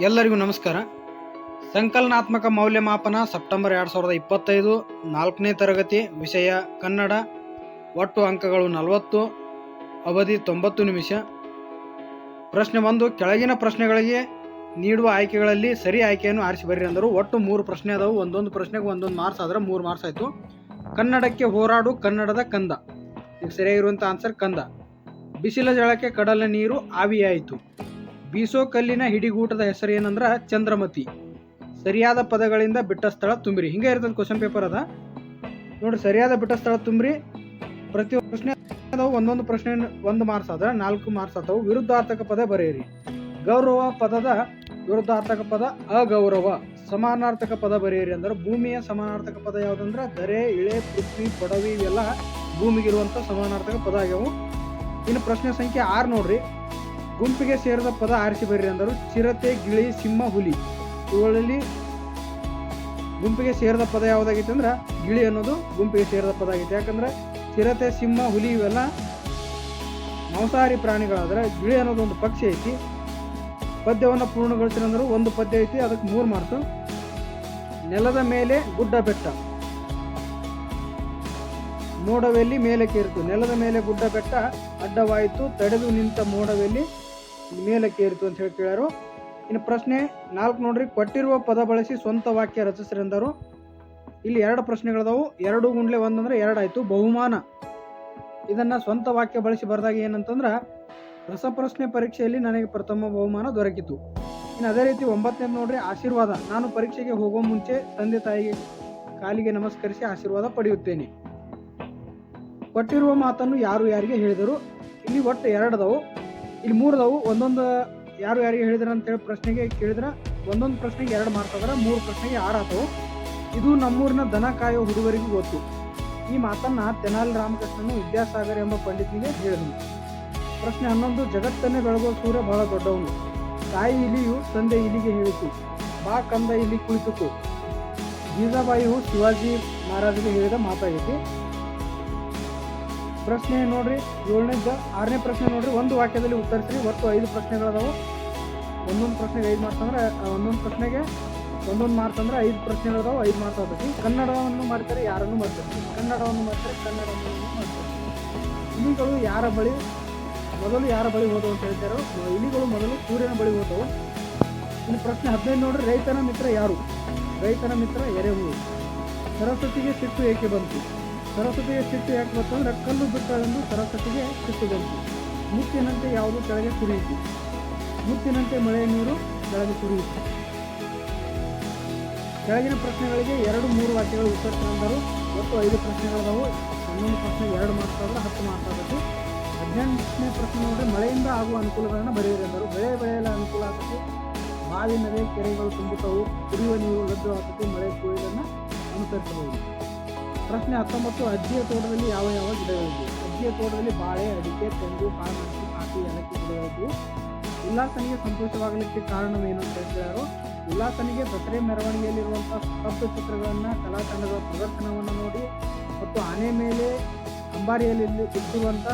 ಎಲ್ಲರಿಗೂ ನಮಸ್ಕಾರ. ಸಂಕಲನಾತ್ಮಕ ಮೌಲ್ಯಮಾಪನ ಸೆಪ್ಟೆಂಬರ್ ಎರಡು ಸಾವಿರದ ಇಪ್ಪತ್ತೈದು ನಾಲ್ಕನೇ ತರಗತಿ ವಿಷಯ ಕನ್ನಡ. ಒಟ್ಟು ಅಂಕಗಳು ನಲವತ್ತು, ಅವಧಿ ತೊಂಬತ್ತು ನಿಮಿಷ. ಪ್ರಶ್ನೆ ಒಂದು, ಕೆಳಗಿನ ಪ್ರಶ್ನೆಗಳಿಗೆ ನೀಡುವ ಆಯ್ಕೆಗಳಲ್ಲಿ ಸರಿ ಆಯ್ಕೆಯನ್ನು ಆರಿಸಿ ಬರ್ರಿ ಅಂದರು. ಒಟ್ಟು ಮೂರು ಪ್ರಶ್ನೆ ಅದಾವು. ಒಂದೊಂದು ಪ್ರಶ್ನೆಗೆ ಒಂದೊಂದು ಮಾರ್ಕ್ಸ್ ಆದರೆ ಮೂರು ಮಾರ್ಕ್ಸ್ ಆಯಿತು. ಕನ್ನಡಕ್ಕೆ ಹೋರಾಡು, ಕನ್ನಡದ ಕಂದ. ಈಗ ಸರಿಯಾಗಿರುವಂಥ ಆನ್ಸರ್ ಕಂದ. ಬಿಸಿಲ ಜಳಕ್ಕೆ ಕಡಲ ನೀರು ಆವಿಯಾಯಿತು. ಬೀಸೋ ಕಲ್ಲಿನ ಹಿಡಿಗೂಟದ ಹೆಸರು ಏನಂದ್ರ ಚಂದ್ರಮತಿ. ಸರಿಯಾದ ಪದಗಳಿಂದ ಬಿಟ್ಟ ಸ್ಥಳ ತುಂಬಿರಿ. ಹಿಂಗೆ ಇರ್ತದೆ ಕ್ವಶನ್ ಪೇಪರ್ ಅದ. ನೋಡ್ರಿ, ಸರಿಯಾದ ಬಿಟ್ಟ ಸ್ಥಳ ತುಂಬ್ರಿ. ಪ್ರತಿ ಪ್ರಶ್ನೆ ಒಂದೊಂದು ಪ್ರಶ್ನೆ, ಒಂದು ಮಾರ್ಕ್ಸ್ ಆದ್ರೆ ನಾಲ್ಕು ಮಾರ್ಕ್ಸ್ ಅದಾವು ವಿರುದ್ಧಾರ್ಥಕ ಪದ ಬರೆಯಿರಿ. ಗೌರವ ಪದದ ವಿರುದ್ಧಾರ್ಥಕ ಪದ ಅಗೌರವ. ಸಮಾನಾರ್ಥಕ ಪದ ಬರೆಯಿರಿ ಅಂದ್ರೆ ಭೂಮಿಯ ಸಮಾನಾರ್ಥಕ ಪದ ಯಾವ್ದಂದ್ರ ದರೆ ಇಳೆ, ಪೃಥ್ವಿ ಪಡವಿ ಇವೆಲ್ಲ ಭೂಮಿಗಿರುವಂತ ಸಮಾನಾರ್ಥಕ ಪದ ಆಗ್ಯಾವು. ಇನ್ನು ಪ್ರಶ್ನೆ ಸಂಖ್ಯೆ ಆರು ನೋಡ್ರಿ. ಗುಂಪಿಗೆ ಸೇರಿದ ಪದ ಆರಿಸಿ ಬರ್ರಿ ಅಂದರು. ಚಿರತೆ, ಗಿಳಿ, ಸಿಂಹ, ಹುಲಿ. ಇವುಗಳಲ್ಲಿ ಗುಂಪಿಗೆ ಸೇರಿದ ಪದ ಯಾವುದಾಗಿತ್ತು ಅಂದ್ರೆ ಗಿಳಿ ಅನ್ನೋದು ಗುಂಪಿಗೆ ಸೇರಿದ ಪದ ಆಗಿತ್ತು. ಯಾಕಂದ್ರೆ ಚಿರತೆ, ಸಿಂಹ, ಹುಲಿ ಇವೆಲ್ಲ ಮಾಂಸಾಹಾರಿ ಪ್ರಾಣಿಗಳಾದ್ರೆ ಗಿಳಿ ಅನ್ನೋದು ಒಂದು ಪಕ್ಷಿ ಐತಿ. ಪದ್ಯವನ್ನು ಪೂರ್ಣಗೊಳಿಸಿರಂದ್ರು ಒಂದು ಪದ್ಯ ಐತಿ, ಅದಕ್ಕೆ ಮೂರು ಮಾರ್ಕ್ಸು. ನೆಲದ ಮೇಲೆ ಗುಡ್ಡ ಬೆಟ್ಟ. ಮೋಡವೆಲ್ಲಿ ಮೇಲಕ್ಕೇರಿತು ನೆಲದ ಮೇಲೆ ಗುಡ್ಡ ಬೆಟ್ಟ ಅಡ್ಡವಾಯಿತು. ತಡೆದು ನಿಂತ ಮೋಡವೆಲ್ಲಿ ಮೇಲಕ್ಕೇರಿತು ಅಂತ ಹೇಳಿ ಕೇಳ್ಯಾರು. ಇನ್ನು ಪ್ರಶ್ನೆ ನಾಲ್ಕು ನೋಡ್ರಿ, ಕೊಟ್ಟಿರುವ ಪದ ಬಳಸಿ ಸ್ವಂತ ವಾಕ್ಯ ರಚಿಸ್ರೆಂದರು ಇಲ್ಲಿ ಎರಡು ಪ್ರಶ್ನೆಗಳದಾವು. ಎರಡು ಗುಂಡ್ಲೆ ಒಂದಂದ್ರೆ ಎರಡಾಯ್ತು ಬಹುಮಾನ. ಇದನ್ನ ಸ್ವಂತ ವಾಕ್ಯ ಬಳಸಿ ಬರೆದಾಗ ಏನಂತಂದ್ರ, ರಸಪ್ರಶ್ನೆ ಪರೀಕ್ಷೆಯಲ್ಲಿ ನನಗೆ ಪ್ರಥಮ ಬಹುಮಾನ ದೊರಕಿತು. ಇನ್ನು ಅದೇ ರೀತಿ ಒಂಬತ್ತನೇದು ನೋಡ್ರಿ, ಆಶೀರ್ವಾದ. ನಾನು ಪರೀಕ್ಷೆಗೆ ಹೋಗೋ ಮುಂಚೆ ತಂದೆ ತಾಯಿಗೆ ಕಾಲಿಗೆ ನಮಸ್ಕರಿಸಿ ಆಶೀರ್ವಾದ ಪಡೆಯುತ್ತೇನೆ. ಕೊಟ್ಟಿರುವ ಮಾತನ್ನು ಯಾರು ಯಾರಿಗೆ ಹೇಳಿದರು? ಇಲ್ಲಿ ಒಟ್ಟು ಎರಡದವು ಇಲ್ಲಿ ಮೂರದವು ಒಂದೊಂದು ಯಾರು ಯಾರಿಗೆ ಹೇಳಿದ್ರ ಅಂತೇಳಿ ಪ್ರಶ್ನೆಗೆ ಕೇಳಿದ್ರೆ. ಒಂದೊಂದು ಪ್ರಶ್ನೆಗೆ ಎರಡು ಮಾರ್ಕ್ ಅದರ. ಮೂರು ಪ್ರಶ್ನೆಗೆ ಆರು ಆತವು. ಇದು ನಮ್ಮೂರಿನ ದನ ಕಾಯೋ ಹುಡುಗರಿಗೂ ಗೊತ್ತು. ಈ ಮಾತನ್ನ ತೆನಾಲಿ ರಾಮಕೃಷ್ಣನು ವಿದ್ಯಾಸಾಗರ್ ಎಂಬ ಪಂಡಿತನಿಗೆ ಹೇಳಿದನು ಪ್ರಶ್ನೆ ಹನ್ನೊಂದು, ಜಗತ್ತನ್ನೇ ಬೆಳಗೋ ಸೂರ್ಯ ಬಹಳ ದೊಡ್ಡವನು. ತಾಯಿ ಇಲಿಯು ತಂದೆ ಇಲಿಗೆ ಹೇಳಿತು. ಬಾ ಕಂದ ಇಲ್ಲಿ ಕುಳಿತುಕು. ಜೀಜಾಬಾಯಿಯು ಶಿವಾಜಿ ಮಹಾರಾಜರಿಗೆ ಹೇಳಿದ ಮಾತಾಗೈತಿ ಪ್ರಶ್ನೆ ನೋಡ್ರಿ ಏಳನೇದ ಆರನೇ ಪ್ರಶ್ನೆ ನೋಡ್ರಿ, ಒಂದು ವಾಕ್ಯದಲ್ಲಿ ಉತ್ತರಿಸ್ರಿ, ಒಟ್ಟು ಐದು ಪ್ರಶ್ನೆಗಳದಾವು. ಒಂದೊಂದು ಪ್ರಶ್ನೆಗೆ ಐದು ಮಾರ್ಕ್ಸ್ ಅಂದ್ರೆ ಒಂದೊಂದು ಪ್ರಶ್ನೆಗೆ ಒಂದೊಂದು ಮಾರ್ಕ್ಸ್ ಅಂದ್ರೆ ಐದು ಪ್ರಶ್ನೆಗಳದಾವು, ಐದು ಮಾರ್ಕ್ಸ್ ಆಗ್ತೈತಿ. ಕನ್ನಡವನ್ನು ಮಾಡ್ತಾರೆ, ಯಾರನ್ನು ಮಾಡ್ತಾರೆ? ಕನ್ನಡವನ್ನು ಮಾಡ್ತಾರೆ ಕನ್ನಡವನ್ನು ಮಾಡ್ತಾರೆ. ಇಲಿಗಳು ಯಾರ ಬಳಿ, ಮೊದಲು ಯಾರ ಬಳಿ ಹೋದವು ಅಂತ ಹೇಳ್ತಾರೋ? ಇಲಿಗಳು ಮೊದಲು ಸೂರ್ಯನ ಬಳಿ ಹೋದವು. ಇನ್ನು ಪ್ರಶ್ನೆ ಹದಿನೈದು ನೋಡ್ರಿ, ರೈತನ ಮಿತ್ರ ಯಾರು? ರೈತನ ಮಿತ್ರ ಎರೆಹುಳು. ಸರಸ್ವತಿಗೆ ಸಿಟ್ಟು ಏಕೆ ಬಂತು? ಸರಸ್ವತಿಗೆ ಸಿಟ್ಟು ಯಾಕೆ ಬರ್ತಂದ್ರೆ ಕಲ್ಲು ಬಿಟ್ಟಳೆಂದು ಸರಸ್ವತಿಗೆ ಸಿಟ್ಟು ಬಂತು. ಮುತ್ತಿನಂತೆ ಯಾವುದು ಕೆಳಗೆ ಸುರಿಯಿತು ಮುತ್ತಿನಂತೆ ಮಳೆಯ ನೀರು ಕೆಳಗೆ ಸುರಿಯಿತು ಕೆಳಗಿನ ಪ್ರಶ್ನೆಗಳಿಗೆ ಎರಡು ಮೂರು ವಾಕ್ಯಗಳು ಉತ್ತರಿಸಿದರು ಒಟ್ಟು ಐದು ಪ್ರಶ್ನೆಗಳಾದವು. ಹನ್ನೊಂದು ಪ್ರಶ್ನೆ, ಎರಡು ಮಾರ್ಕ್ಸ್ ಆದರೆ ಹತ್ತು ಮಾರ್ಕ್ಸ್ ಆಗುತ್ತೆ ಹದಿನೆಂಟನೇ ಪ್ರಶ್ನೆ ನೋಡಿದ್ರೆ ಮಳೆಯಿಂದ ಆಗುವ ಅನುಕೂಲಗಳನ್ನು ಬರೆಯಿರಿ ಅಂದರು. ಬೆಳೆ ಬೆಳೆಯಲು ಅನುಕೂಲ ಆಗುತ್ತೆ. ಬಾವಿ ನದಿ ಕೆರೆಗಳು ತುಂಬುತ್ತವು ಕುಡಿಯುವ ನೀರು ಲಭ್ಯವಾಗುತ್ತೆ. ಮಳೆ ಕುಡಿಯೋದನ್ನು ಅನುಸರಿಸಬಹುದು. ಪ್ರಶ್ನೆ ಹತ್ತೊಂಬತ್ತು, ಅಜ್ಜಿಯ ತೋಟದಲ್ಲಿ ಯಾವ ಯಾವ ಗಿಡಗಳಿವೆ? ಅಜ್ಜಿಯ ತೋಟದಲ್ಲಿ ಬಾಳೆ, ಅಡಿಕೆ, ತೆಂಗು ಕಾಳುಮೆಣಸು ಕಾಫಿ, ಏಲಕ್ಕಿ ಗಿಡಗಳಿದ್ವು. ಉಲ್ಲಾಸನಿಗೆ ಸಂತೋಷವಾಗಲಿಕ್ಕೆ ಕಾರಣವೇನು ಅಂತ ಹೇಳಿದರು ಉಲ್ಲಾಸನಿಗೆ ದಸರೆ ಮೆರವಣಿಗೆಯಲ್ಲಿರುವಂತಹ ಸ್ತಬ್ಧ ಚಿತ್ರಗಳನ್ನ ಕಲಾ ತಂಡದ ಪ್ರದರ್ಶನವನ್ನು ನೋಡಿ ಮತ್ತು ಆನೆ ಮೇಲೆ ಅಂಬಾರಿಯಲ್ಲಿ ಇದ್ದಿರುವಂಥ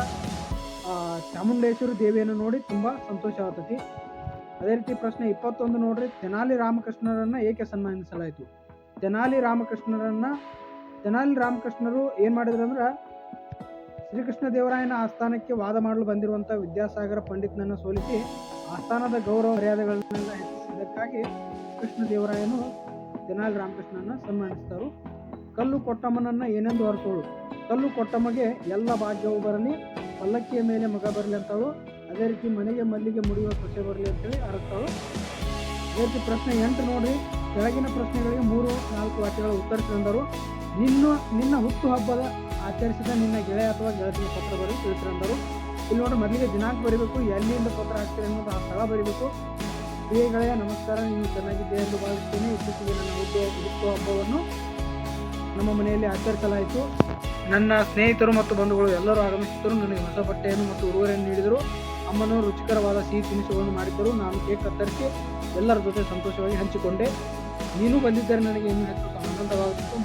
ಚಾಮುಂಡೇಶ್ವರಿ ದೇವಿಯನ್ನು ನೋಡಿ ತುಂಬಾ ಸಂತೋಷವಾಗ್ತತಿ ಅದೇ ರೀತಿ ಪ್ರಶ್ನೆ ಇಪ್ಪತ್ತೊಂದು ನೋಡ್ರಿ, ತೆನಾಲಿ ರಾಮಕೃಷ್ಣರನ್ನ ಏಕೆ ಸನ್ಮಾನಿಸಲಾಯಿತು? ತೆನಾಲಿ ರಾಮಕೃಷ್ಣರನ್ನ ತೆನಾಲಿ ರಾಮಕೃಷ್ಣರು ಏನು ಮಾಡಿದ್ರು ಅಂದ್ರೆ ಶ್ರೀಕೃಷ್ಣ ದೇವರಾಯನ ಆಸ್ಥಾನಕ್ಕೆ ವಾದ ಮಾಡಲು ಬಂದಿರುವಂಥ ವಿದ್ಯಾಸಾಗರ ಪಂಡಿತನನ್ನು ಸೋಲಿಸಿ ಆಸ್ಥಾನದ ಗೌರವ ಮರ್ಯಾದೆಗಳನ್ನೆಲ್ಲ ಹೆಚ್ಚಿಸಿದ್ದಕ್ಕಾಗಿ ಕೃಷ್ಣ ದೇವರಾಯನು ತೆನಾಲಿ ರಾಮಕೃಷ್ಣನ ಸನ್ಮಾನಿಸಿದರು ಕಲ್ಲು ಕೊಟ್ಟಮ್ಮನನ್ನು ಏನೆಂದು ಹೊರತೋಳು ಕಲ್ಲು ಕೊಟ್ಟಮ್ಮಗೆ ಎಲ್ಲ ಭಾಗ್ಯವು ಬರಲಿ, ಪಲ್ಲಕ್ಕಿಯ ಮೇಲೆ ಮಗ ಬರಲಿ ಅಂತಾಳು. ಅದೇ ರೀತಿ ಮನೆಗೆ ಮಲ್ಲಿಗೆ ಮುಡಿಯುವ ಸೊಸೆ ಬರಲಿ ಅಂತೇಳಿ ಅರಸ್ತಾಳು ಅದೇ ರೀತಿ ಪ್ರಶ್ನೆ ಎಂಟು ನೋಡಿ, ಕೆಳಗಿನ ಪ್ರಶ್ನೆಗಳಿಗೆ ಮೂರು ನಾಲ್ಕು ವಾಕ್ಯಗಳು ಉತ್ತರಿಸಿದಂದರು ನಿನ್ನ ನಿನ್ನ ಹುಟ್ಟು ಹಬ್ಬದ ಆಚರಿಸಿದ ನಿನ್ನ ಗೆಳೆಯ ಅಥವಾ ಗೆಳತಿಯ ಪತ್ರ ಬರೆದು ತಿಳಿಸಿರಂದರು ಇಲ್ಲಿ ನೋಡಿ ಮೊದಲಿಗೆ ದಿನಾಂಕ ಬರೀಬೇಕು, ಎಲ್ಲಿಂದ ಪತ್ರ ಹಾಕ್ತೀರಿ ಅನ್ನೋದು ಆ ಸ್ಥಳ ಬರೀಬೇಕು. ಪ್ರಿಯ ಗೆಳೆಯ, ನಮಸ್ಕಾರ, ನೀವು ಚೆನ್ನಾಗಿದ್ದೆ ಎಂದು ಭಾವಿಸ್ತೀನಿ. ಇತ್ತೀಚೆಗೆ ನನ್ನ ಹುಟ್ಟು ಹಬ್ಬವನ್ನು ನಮ್ಮ ಮನೆಯಲ್ಲಿ ಆಚರಿಸಲಾಯಿತು. ನನ್ನ ಸ್ನೇಹಿತರು ಮತ್ತು ಬಂಧುಗಳು ಎಲ್ಲರೂ ಆಗಮಿಸಿದ್ದರು. ನನಗೆ ಹೊಸ ಬಟ್ಟೆಯನ್ನು ಮತ್ತು ಉಡುಗೊರೆಯನ್ನು ನೀಡಿದರು. ಅಮ್ಮನು ರುಚಿಕರವಾದ ಸಿಹಿ ತಿನಿಸುಗಳನ್ನು ಮಾಡಿದ್ದರು ನಾನು ಕೇಕ್ ಕತ್ತರಿಸಿ ಎಲ್ಲರ ಜೊತೆ ಸಂತೋಷವಾಗಿ ಹಂಚಿಕೊಂಡೆ. ನೀನು ಬಂದಿದ್ದರೆ ನನಗೆ ಇನ್ನೂ ಹೆಚ್ಚು ಆನಂದವಾಗುತ್ತಿತ್ತು.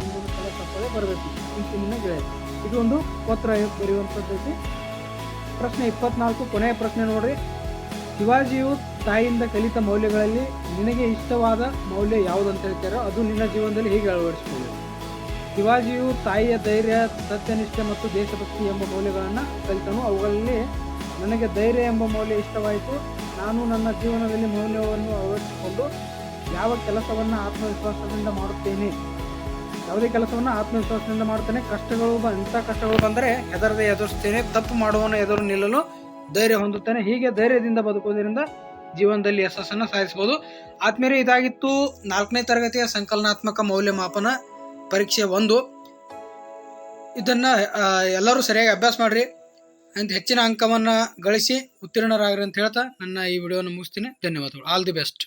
ತಪ್ಪದೆ ಬರಬೇಕು. ಇಂಚಿನ ನಿನ್ನ ಗೆಳೆಯ. ಇದು ಒಂದು ಪತ್ರ ಬರೆಯುವಂಥದ್ದೈತಿ ಪ್ರಶ್ನೆ ಇಪ್ಪತ್ನಾಲ್ಕು, ಕೊನೆಯ ಪ್ರಶ್ನೆ ನೋಡ್ರಿ. ಶಿವಾಜಿಯು ತಾಯಿಯಿಂದ ಕಲಿತ ಮೌಲ್ಯಗಳಲ್ಲಿ ನಿನಗೆ ಇಷ್ಟವಾದ ಮೌಲ್ಯ ಯಾವುದು ಅಂತ ಹೇಳ್ತಾರೋ ಅದು ನಿನ್ನ ಜೀವನದಲ್ಲಿ ಹೀಗೆ ಅಳವಡಿಸಿಕೊಳ್ಳಿ. ಶಿವಾಜಿಯು ತಾಯಿಯ ಧೈರ್ಯ, ಸತ್ಯನಿಷ್ಠೆ ಮತ್ತು ದೇಶಭಕ್ತಿ ಎಂಬ ಮೌಲ್ಯಗಳನ್ನು ಕಲಿತನು. ಅವುಗಳಲ್ಲಿ ನನಗೆ ಧೈರ್ಯ ಎಂಬ ಮೌಲ್ಯ ಇಷ್ಟವಾಯಿತು. ನಾನು ನನ್ನ ಜೀವನದಲ್ಲಿ ಮೌಲ್ಯವನ್ನು ಅಳವಡಿಸಿಕೊಂಡು ಯಾವ ಕೆಲಸವನ್ನು ಆತ್ಮವಿಶ್ವಾಸದಿಂದ ಮಾಡುತ್ತೇನೆ? ಯಾವುದೇ ಕೆಲಸವನ್ನು ಆತ್ಮವಿಶ್ವಾಸದಿಂದ ಮಾಡುತ್ತೇನೆ. ಕಷ್ಟಗಳು ಇಂಥ ಕಷ್ಟಗಳು ಬಂದರೆ ಹೆದರದೆ ಎದುರಿಸ್ತೇನೆ ತಪ್ಪು ಮಾಡುವವನು ಎದುರು ನಿಲ್ಲಲು ಧೈರ್ಯ ಹೊಂದುತ್ತೇನೆ. ಹೀಗೆ ಧೈರ್ಯದಿಂದ ಬದುಕುವುದರಿಂದ ಜೀವನದಲ್ಲಿ ಯಶಸ್ಸನ್ನು ಸಾಧಿಸಬಹುದು. ಆದ್ಮೇಲೆ ಇದಾಗಿತ್ತು ನಾಲ್ಕನೇ ತರಗತಿಯ ಸಂಕಲನಾತ್ಮಕ ಮೌಲ್ಯಮಾಪನ ಪರೀಕ್ಷೆ ಒಂದು. ಇದನ್ನು ಎಲ್ಲರೂ ಸರಿಯಾಗಿ ಅಭ್ಯಾಸ ಮಾಡಿರಿ. ಅಂತ ಹೆಚ್ಚಿನ ಅಂಕವನ್ನು ಗಳಿಸಿ, ಉತ್ತೀರ್ಣರಾಗ್ರಿ ಅಂತ ಹೇಳ್ತಾ ನನ್ನ ಈ ವಿಡಿಯೋನ ಮುಗಿಸ್ತೀನಿ. ಧನ್ಯವಾದಗಳು. All the best